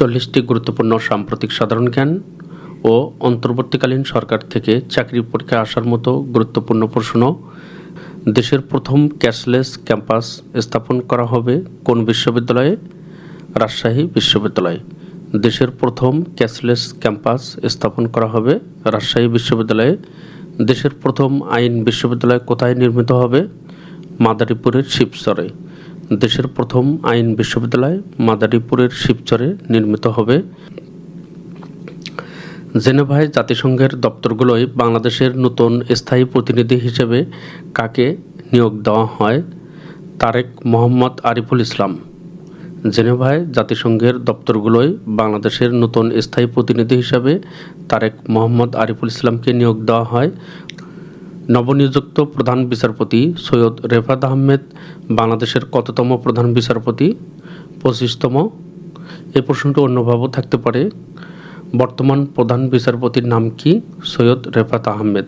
চল্লিশটি গুরুত্বপূর্ণ সাম্প্রতিক সাধারণ জ্ঞান ও অন্তর্বর্তীকালীন সরকার থেকে চাকরি পরীক্ষায় আসার মতো গুরুত্বপূর্ণ প্রশ্ন, দেশের প্রথম ক্যাশলেস ক্যাম্পাস স্থাপন করা হবে কোন বিশ্ববিদ্যালয়ে? রাজশাহী বিশ্ববিদ্যালয়। দেশের প্রথম ক্যাশলেস ক্যাম্পাস স্থাপন করা হবে রাজশাহী বিশ্ববিদ্যালয়ে। দেশের প্রথম আইন বিশ্ববিদ্যালয় কোথায় নির্মিত হবে? মাদারীপুরের শিবচরে। দেশের প্রথম আইন বিশ্ববিদ্যালয় মাদারীপুরের শিবচরে নির্মিত হবে। জেনেভায় জাতিসংঘের দপ্তরগুলোয় বাংলাদেশের নতুন স্থায়ী প্রতিনিধি হিসেবে কাকে নিয়োগ দেওয়া হয়? তারেক মোহাম্মদ আরিফুল ইসলাম। জেনেভায় জাতিসংঘের দপ্তরগুলোয় বাংলাদেশের নতুন স্থায়ী প্রতিনিধি হিসাবে তারেক মোহাম্মদ আরিফুল ইসলামকে নিয়োগ দেওয়া হয়। নবনিযুক্ত প্রধান বিচারপতি সৈয়দ রেফাত আহমেদ বাংলাদেশের কততম প্রধান বিচারপতি? পঁচিশতম। এ প্রশ্নটি অন্যভাবেও থাকতে পারে। বর্তমান প্রধান বিচারপতির নাম কি? সৈয়দ রেফাত আহমেদ।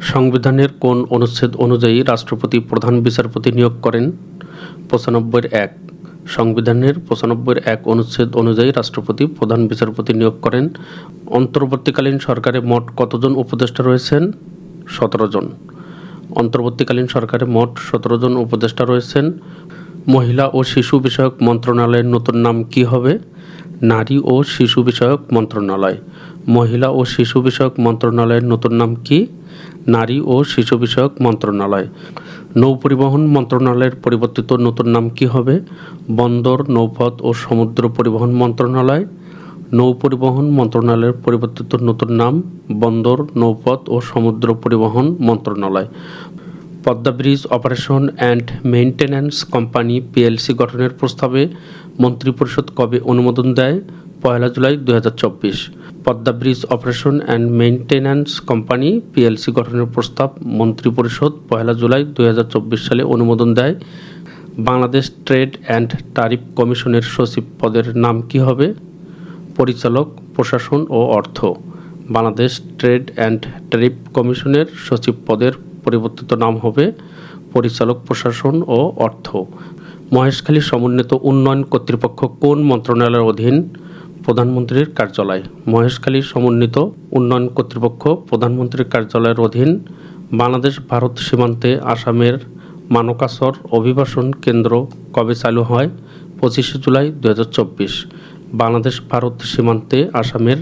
সংবিধানের কোন অনুচ্ছেদ অনুযায়ী রাষ্ট্রপতি প্রধান বিচারপতি নিয়োগ করেন? পঁচানব্বইয়ের এক। সংবিধানের পঁচানব্বইয়ের এক অনুচ্ছেদ অনুযায়ী রাষ্ট্রপতি প্রধান বিচারপতি নিয়োগ করেন। অন্তর্বর্তীকালীন সরকারে মোট কতজন উপদেষ্টা রয়েছেন? সতেরো জন। অন্তর্বর্তীকালীন সরকারে মোট সতেরো জন উপদেষ্টা রয়েছেন। মহিলা ও শিশু বিষয়ক মন্ত্রণালয়ের নতুন নাম কি হবে? নারী ও শিশু বিষয়ক মন্ত্রণালয়। মহিলা ও শিশু বিষয়ক মন্ত্রণালয়ের নতুন নাম কি? নারী ও শিশু বিষয়ক মন্ত্রণালয়। নৌ পরিবহন মন্ত্রণালয়ের পরিবর্তিত নতুন নাম কি হবে? বন্দর, নৌপথ ও সমুদ্র পরিবহন মন্ত্রণালয়। নৌ পরিবহন মন্ত্রণালয়ের পরিবর্তিত নতুন নাম বন্দর, নৌপথ ও সমুদ্র পরিবহন মন্ত্রণালয়। Padma bridge operation and maintenance company PLC গঠনের প্রস্তাবে মন্ত্রিপরিষদ কবে অনুমোদন দেয়? পয়লা জুলাই দু হাজার চব্বিশ। Padma bridge operation and maintenance company PLC গঠনের প্রস্তাব মন্ত্রিপরিষদ পয়লা জুলাই দু হাজার চব্বিশ সালে অনুমোদন দেয়। বাংলাদেশ ট্রেড অ্যান্ড টারিফ কমিশনের সচিব পদের নাম কি হবে? পরিচালক, প্রশাসন ও অর্থ, বাংলাদেশ ট্রেড অ্যান্ড ট্যারিফ কমিশনের সচিব পদের পরিবর্তিত নাম হবে পরিচালক, প্রশাসন ও অর্থ। মহেশখালী সমন্বিত উন্নয়ন কর্তৃপক্ষ কোন মন্ত্রণালয়ের অধীন প্রধানমন্ত্রীর কার্যালয়? মহেশখালী সমন্বিত উন্নয়ন কর্তৃপক্ষ প্রধানমন্ত্রীর কার্যালয়ের অধীন বাংলাদেশ, ভারত সীমান্তে আসামের মানকাসর অভিবাসন কেন্দ্র কবে চালু হয়? পঁচিশে জুলাই দু হাজার চব্বিশ। বাংলাদেশ, ভারত সীমান্তে আসামের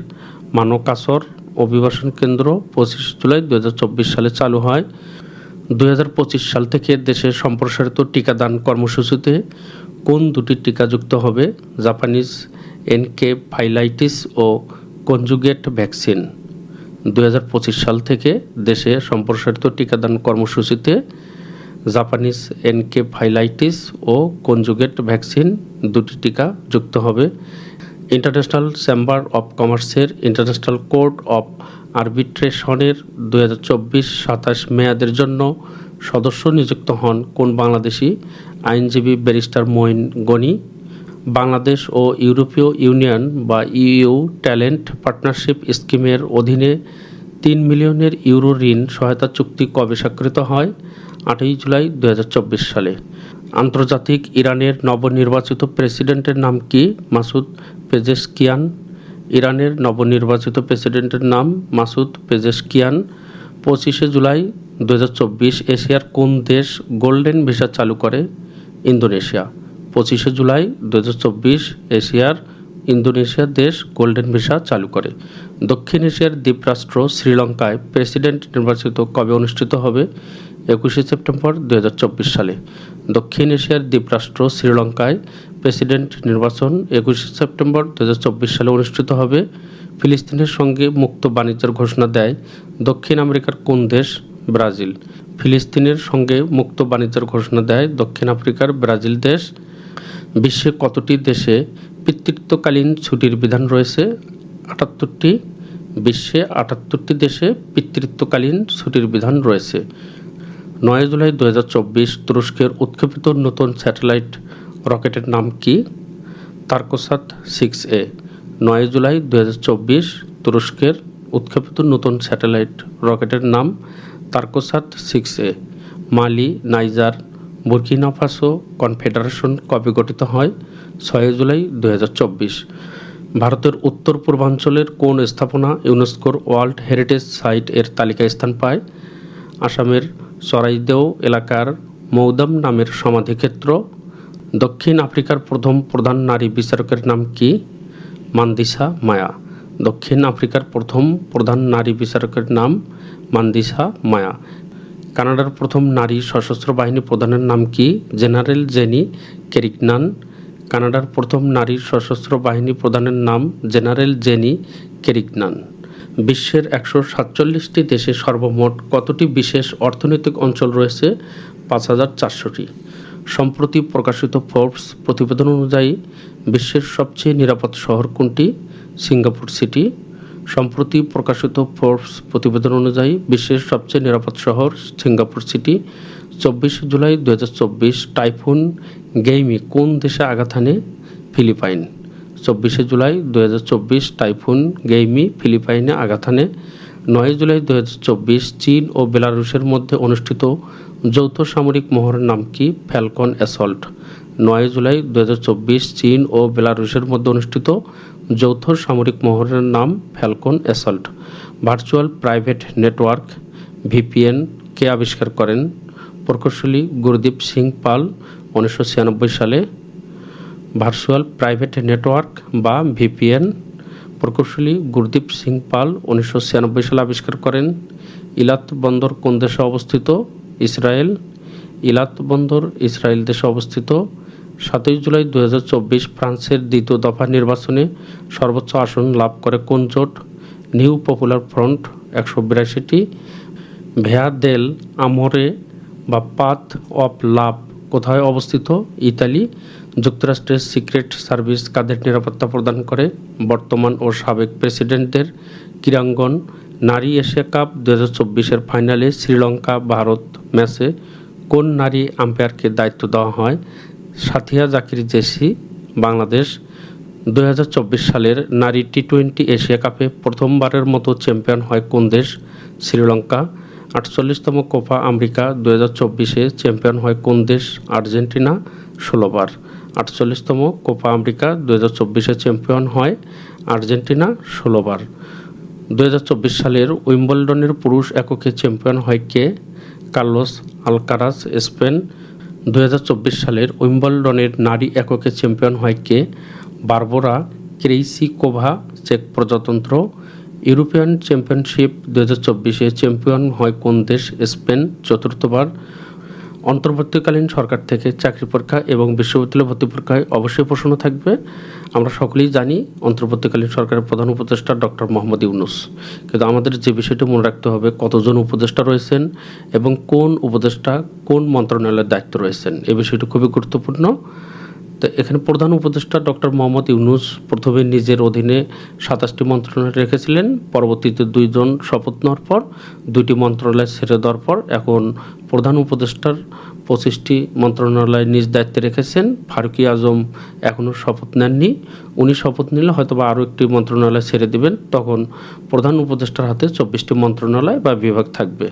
মানকাসর অভিবাসন কেন্দ্র পঁচিশ জুলাই দু হাজার চব্বিশ সালে চালু হয়। দু হাজার পঁচিশ সাল থেকে দেশে সম্প্রসারিত টিকাদান কর্মসূচিতে কোন দুটি টিকা যুক্ত হবে? জাপানিজ এনকে ফাইলাইটিস ও কনজুগেট ভ্যাকসিন। দু হাজার পঁচিশ সাল থেকে দেশে সম্প্রসারিত টিকাদান কর্মসূচিতে জাপানিজ এনকে ফাইলাইটিস ও কনজুগেট ভ্যাকসিন দুটি টিকা যুক্ত হবে। ইন্টারন্যাশনাল চেম্বার অফ কমার্সের ইন্টারন্যাশনাল কোর্ট অফ আরবিট্রেশনের দু হাজার চব্বিশ সাতাশ মেয়াদের জন্য সদস্য নিযুক্ত হন কোন বাংলাদেশি আইনজীবী ব্যারিস্টার মঈন গনি? বাংলাদেশ ও ইউরোপীয় ইউনিয়ন বা ইইউ ট্যালেন্ট পার্টনারশিপ স্কিমের অধীনে তিন মিলিয়নের ইউরো ঋণ সহায়তা চুক্তি কবে স্বাক্ষরিত হয়? আটই জুলাই দু হাজার চব্বিশ সালে। আন্তর্জাতিক ইরানের নবনির্বাচিত প্রেসিডেন্টের নাম কি? মাসুদ পেজেসকিয়ান ইরানের নবনির্বাচিত প্রেসিডেন্টের নাম মাসুদ পেজেসকিয়ান পঁচিশে জুলাই দু হাজার চব্বিশ এশিয়ার কোন দেশ গোল্ডেন ভিসা চালু করে? ইন্দোনেশিয়া। পঁচিশে জুলাই দু হাজার চব্বিশ এশিয়ার ইন্দোনেশিয়া দেশ গোল্ডেন ভিসা চালু করে। দক্ষিণ এশিয়ার দ্বীপরাষ্ট্র শ্রীলঙ্কায় প্রেসিডেন্ট নির্বাচিত কবে অনুষ্ঠিত হবে? একুশে সেপ্টেম্বর দু হাজার চব্বিশ সালে। দক্ষিণ এশিয়ার দ্বীপরাষ্ট্র শ্রীলঙ্কায় প্রেসিডেন্ট নির্বাচন একুশে সেপ্টেম্বর দুই হাজার চব্বিশ সালে অনুষ্ঠিত হবে। ফিলিস্তিনের সঙ্গে মুক্ত বাণিজ্যের ঘোষণা দেয় দক্ষিণ আমেরিকার কোন দেশ? ব্রাজিল। ফিলিস্তিনের সঙ্গে মুক্ত বাণিজ্যের ঘোষণা দেয় দক্ষিণ আফ্রিকার ব্রাজিল দেশ। বিশ্বে কতটি দেশে পিতৃত্বকালীন ছুটির বিধান রয়েছে। আটাত্তরটি বিশ্বে আটাত্তরটি দেশে পিতৃত্বকালীন ছুটির বিধান রয়েছে। নয় জুলাই দু হাজার চব্বিশ তুরস্কের উৎক্ষেপিত নতুন স্যাটেলাইট রকেটের নাম কি? Turksat six A. নয় জুলাই দুহাজার চব্বিশ তুরস্কের উৎক্ষেপিত নতুন স্যাটেলাইট রকেটের নাম Turksat six A. Mali, Niger, Burkina Faso confederation কবে গঠিত হয়? ছয় জুলাই দু হাজার চব্বিশ। ভারতের উত্তর পূর্বাঞ্চলের কোন স্থাপনা ইউনেস্কোর ওয়ার্ল্ড হেরিটেজ সাইট এর তালিকায় স্থান পায়? আসামের চরাইদেও এলাকার মৌদাম নামের সমাধিক্ষেত্র। দক্ষিণ আফ্রিকার প্রথম প্রধান নারী বিচারকের নাম কি? মান্দিসা মায়া। দক্ষিণ আফ্রিকার প্রথম প্রধান নারী বিচারকের নাম মান্দিসা মায়া। কানাডার প্রথম নারী সশস্ত্র বাহিনী প্রধানের নাম কি? General Jenny Carignan. কানাডার প্রথম নারী সশস্ত্র বাহিনী প্রধানের নাম জেনারেল জেনি কেরিকনান। বিশ্বের একশো সাতচল্লিশটি দেশে সর্বমোট কতটি বিশেষ অর্থনৈতিক অঞ্চল রয়েছে? পাঁচ হাজার চারশোটি। সম্প্রতি প্রকাশিত ফোর্বস প্রতিবেদন অনুযায়ী, বিশ্বের সবচেয়ে নিরাপদ শহর কোনটি? Singapore city. সম্প্রতি প্রকাশিত ফোর্বস প্রতিবেদন অনুযায়ী, বিশ্বের সবচেয়ে নিরাপদ শহর সিঙ্গাপুর সিটি। চব্বিশে জুলাই দু হাজার চব্বিশ টাইফুন গেইমি কোন দেশে আঘাত হানে? ফিলিপাইন। চব্বিশে জুলাই দু হাজার চব্বিশ টাইফুন গেইমি ফিলিপাইনে আঘাত হানে। নয় জুলাই দু হাজার চব্বিশ চীন ও বেলারুশের মধ্যে অনুষ্ঠিত যৌথ সামরিক মহড়ার নাম কি? Falcon assault. নয় জুলাই দু হাজার চব্বিশ চীন ও বেলারুশের মধ্যে অনুষ্ঠিত যৌথ সামরিক মহড়ার নাম falcon assault. Virtual private network VPN কে আবিষ্কার করেন? প্রকৌশলী গুরদীপ সিং পাল উনিশশো ছিয়ানব্বই সালে ভার্চুয়াল প্রাইভেট নেটওয়ার্ক বা ভিপিএন প্রকৌশলী গুরদীপ সিং পাল উনিশশো ছিয়ানব্বই সালে আবিষ্কার করেন ইলাত বন্দর কোন দেশে অবস্থিত? ইসরায়েল। ইলাত বন্দর ইসরায়েল দেশে অবস্থিত। সাতই জুলাই দু হাজার চব্বিশ ফ্রান্সের দ্বিতীয় দফা নির্বাচনে সর্বোচ্চ আসন লাভ করে কোন জোট? নিউ পপুলার ফ্রন্ট একশো বিরাশিটি। ভেয়া দেল আমোরে বা পাথ অফ লাভ কোথায় অবস্থিত? ইতালি। যুক্তরাষ্ট্রের সিক্রেট সার্ভিস কাদের নিরাপত্তা প্রদান করে বর্তমান ও সাবেক প্রেসিডেন্টদের ক্রীড়াঙ্গন। নারী এশিয়া কাপ দু হাজার চব্বিশের ফাইনালে শ্রীলঙ্কা, ভারত ম্যাচে কোন নারী আম্পায়ারকে দায়িত্ব দেওয়া হয়? সাথিয়া জাকির জেসি, বাংলাদেশ। দু হাজার চব্বিশ সালের নারী টি টোয়েন্টি এশিয়া কাপে প্রথমবারের মতো চ্যাম্পিয়ন হয় কোন দেশ? শ্রীলঙ্কা। আটচল্লিশতম কোপা আমেরিকা দু হাজার চব্বিশে চ্যাম্পিয়ন হয় কোন দেশ? আর্জেন্টিনা, ষোলোবার। আটচল্লিশতম কোপা আমেরিকা দু হাজার চব্বিশে চ্যাম্পিয়ন হয় আর্জেন্টিনা, ষোলোবার। দু হাজার চব্বিশ সালের উইম্বলডনের পুরুষ এককে চ্যাম্পিয়ন হয় কে? Carlos Alcaraz, Spain. দু হাজার চব্বিশ সালের উইম্বলডনের নারী এককে চ্যাম্পিয়ন হয় কে? বারবোরা ক্রেইসিকোভা, চেক প্রজাতন্ত্র। ইউরোপিয়ান চ্যাম্পিয়নশিপ দু হাজার চব্বিশে চ্যাম্পিয়ন হয় কোন দেশ? স্পেন, চতুর্থবার। অন্তর্বর্তীকালীন সরকার থেকে চাকরি পরীক্ষা এবং বিশ্ববিদ্যালয় ভর্তি পরীক্ষায় অবশ্যই প্রশ্ন থাকবে। আমরা সকলেই জানি অন্তর্বর্তীকালীন সরকারের প্রধান উপদেষ্টা ডক্টর মোহাম্মদ ইউনুস। কিন্তু আমাদের যে বিষয়টি মনে রাখতে হবে, কতজন উপদেষ্টা রয়েছেন এবং কোন উপদেষ্টা কোন মন্ত্রণালয়ের দায়িত্ব রয়েছেন? এই বিষয়টি খুবই গুরুত্বপূর্ণ। তো এখানে প্রধান উপদেষ্টা ডক্টর মোহাম্মদ ইউনুস প্রথমে নিজের অধীনে সাতাশটি মন্ত্রণালয় রেখেছিলেন। পরবর্তীতে দুইজন শপথ নেওয়ার পর, দুইটি মন্ত্রণালয় ছেড়ে দেওয়ার পর এখন প্রধান উপদেষ্টার পঁচিশটি মন্ত্রণালয় নিজ দায়িত্বে রেখেছেন। ফারুকি আজম এখনও শপথ নেননি। উনি শপথ নিলে হয়তো বা আরও একটি মন্ত্রণালয় ছেড়ে দেবেন। তখন প্রধান উপদেষ্টার হাতে চব্বিশটি মন্ত্রণালয় বা বিভাগ থাকবে।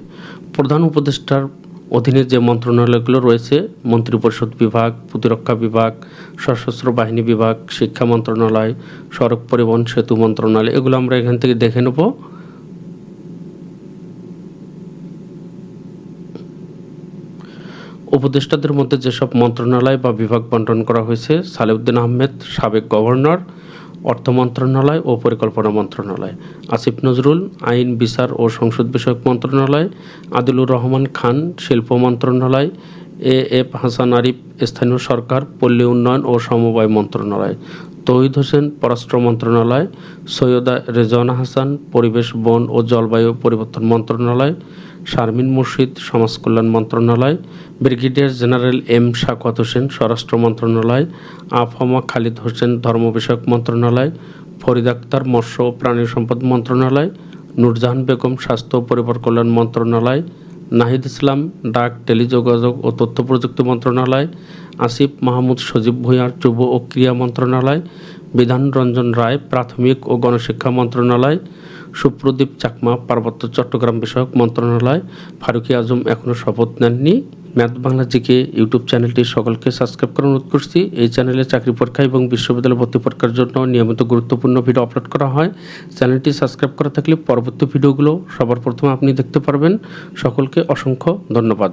প্রধান উপদেষ্টার অধীনে যে মন্ত্রণালয়গুলো রয়েছে, মন্ত্রিপরিষদ বিভাগ, প্রতিরক্ষা বিভাগ, সশস্ত্র বাহিনী বিভাগ, শিক্ষা মন্ত্রণালয়, সড়ক পরিবহন সেতু মন্ত্রণালয়, এগুলো আমরা এখান থেকে দেখে নেব। উপদেষ্টাদের মধ্যে যেসব মন্ত্রণালয় বা বিভাগ বন্টন করা হয়েছে, সালেউদ্দিন আহমেদ, সাবেক গভর্নর অর্থ মন্ত্রণালয় ও পরিকল্পনা মন্ত্রণালয়। আসিফ নজরুল, আইন, বিচার ও সংসদ বিষয়ক মন্ত্রণালয়, আদিলুর রহমান খান, শিল্প মন্ত্রণালয়, এ এফ হাসান আরিফ, স্থানীয় সরকার, পল্লী উন্নয়ন ও সমবায় মন্ত্রণালয়, তৌহিদ হোসেন, পররাষ্ট্র মন্ত্রণালয়, সৈয়দা রেজওয়ানা হাসান, পরিবেশ, বন ও জলবায়ু পরিবর্তন মন্ত্রণালয় শারমিন মুর্শিদ সমাজ কল্যাণ মন্ত্রণালয়, brigadier general M Sakhawat Hossain স্বরাষ্ট্র মন্ত্রণালয় আফহামা খালিদ হোসেন ধর্ম বিষয়ক মন্ত্রণালয়, ফরিদ আক্তার মৎস্য ও প্রাণী সম্পদ মন্ত্রণালয়, নূরজাহান বেগম স্বাস্থ্য ও পরিবার কল্যাণ মন্ত্রণালয়, নাহিদ ইসলাম ডাক টেলিযোগাযোগ ও তথ্য প্রযুক্তি মন্ত্রণালয়, আসিফ মাহমুদ সজীব ভূঁইয়ার যুব ও ক্রীড়া মন্ত্রণালয় বিধান রঞ্জন রায় প্রাথমিক ও গণশিক্ষা মন্ত্রণালয় সুপ্রদীপ চাকমা, পার্বত্য চট্টগ্রাম বিষয়ক মন্ত্রণালয়, ফারুকি আজম এখনও শপথ নেননি। ম্যাথ বাংলা জিকে ইউটিউব চ্যানেলটি সকলকে সাবস্ক্রাইব করার অনুরোধ করছি। এই চ্যানেলে চাকরি পরীক্ষা এবং বিশ্ববিদ্যালয় ভর্তি পরীক্ষার জন্য নিয়মিত গুরুত্বপূর্ণ ভিডিও আপলোড করা হয়। চ্যানেলটি সাবস্ক্রাইব করা থাকলে পরবর্তী ভিডিওগুলো সবার প্রথমে আপনি দেখতে পারবেন। সকলকে অসংখ্য ধন্যবাদ।